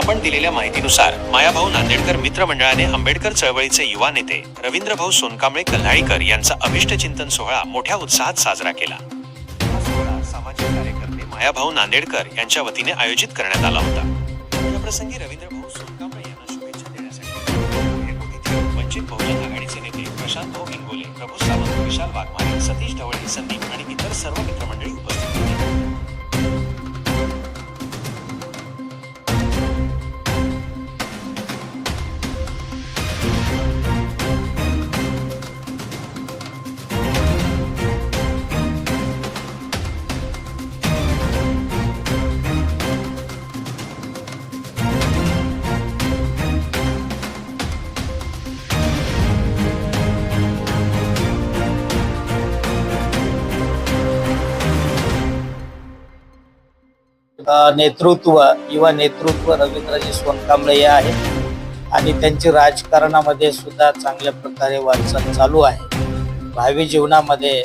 आपण दिलेल्या माहितीनुसार मायाभाऊ नांदेडकर मित्र मंडळाने आंबेडकर चळवळीचे युवा नेते रवींद्रभाऊ सोनकांबळे कल्हाळीकर यांचा अभिष्ट चिंतन सोहळा मोठ्या उत्साहात साजरा केला. सामाजिक कार्यकर्ते मायाभाऊ नांदेडकर यांच्या वतीने आयोजित करण्यात आला होता. याप्रसंगी रवींद्रभाऊ सोनकांबळे यांना शुभेच्छा देण्यासाठी वंचित बहुजन आघाडीचे नेते प्रशांत भाऊ इंगोले प्रभू सावंत विशाल वाघमारे सतीश ढवळे संदीप आणि इतर सर्व मित्रमंडळी उपस्थित नेतृत्व युवा नेतृत्व रवींद्रजी सोनकांबळे हे आहेत. आणि त्यांची राजकारणामध्ये सुद्धा चांगल्या प्रकारे वाटचाल चालू आहे. भावी जीवनामध्ये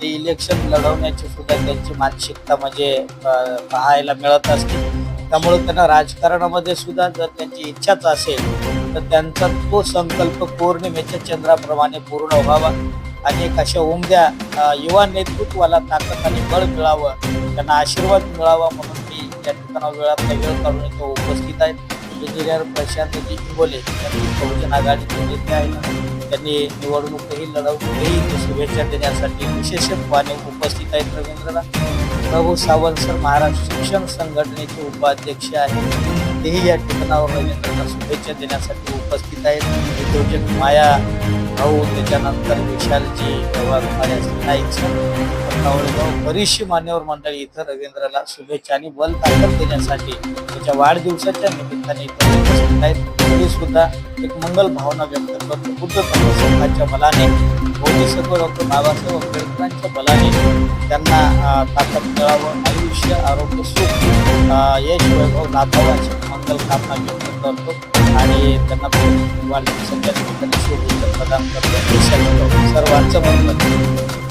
ते इलेक्शन लढवण्याची सुद्धा त्यांची मानसिकता म्हणजे पाहायला मिळत असते. त्यामुळे त्यांना राजकारणामध्ये सुद्धा जर त्यांची इच्छाच असेल तर त्यांचा तो संकल्प पौर्णिमेच्या चंद्राप्रमाणे पूर्ण व्हावा. आणि एक अशा उमद्या युवा नेतृत्वाला ताकद आणि बळ मिळावं त्यांना आशीर्वाद मिळावा म्हणून मी या ठिकाणावर वेळातला वेळ काढून इथं उपस्थित आहेत इंजिनियर प्रशांतजी इंगोले यांनी बहुजन आघाडीचे नेते आहेत त्यांनी निवडणूकही लढवूनही शुभेच्छा देण्यासाठी विशेषत्वाने उपस्थित आहेत रवींद्रला प्रभू सावंत सर महाराष्ट्र शिक्षण संघटनेचे उपाध्यक्ष आहेत. तेही या ठिकाणावर त्यांना शुभेच्छा देण्यासाठी उपस्थित आहेत. उद्योजक माया भाऊ त्याच्यानंतर विशालजी नाईक बरीचशी मान्यवर मंडळी इथं रवींद्रला शुभेच्छा आणि बल ताकद देण्यासाठी त्याच्या वाढदिवसाच्या निमित्ताने इथं उपस्थित आहेत. तरी सुद्धा एक मंगल भावना व्यक्त करतो. बुद्ध संघाच्या बलाने बोधिसत्व डॉक्टर बाबासाहेब आंबेडकरांच्या बलाने त्यांना ताकद मिळावं. आयुष्य आरोग्य सुख यश वैभव लाभावं अशी मंगल कामना व्यक्त करतो आणि त्यांना वाढदिवसाच्या निमित्ताने शुभेच्छा प्रदान करतो. सर्वांचं म्हणणं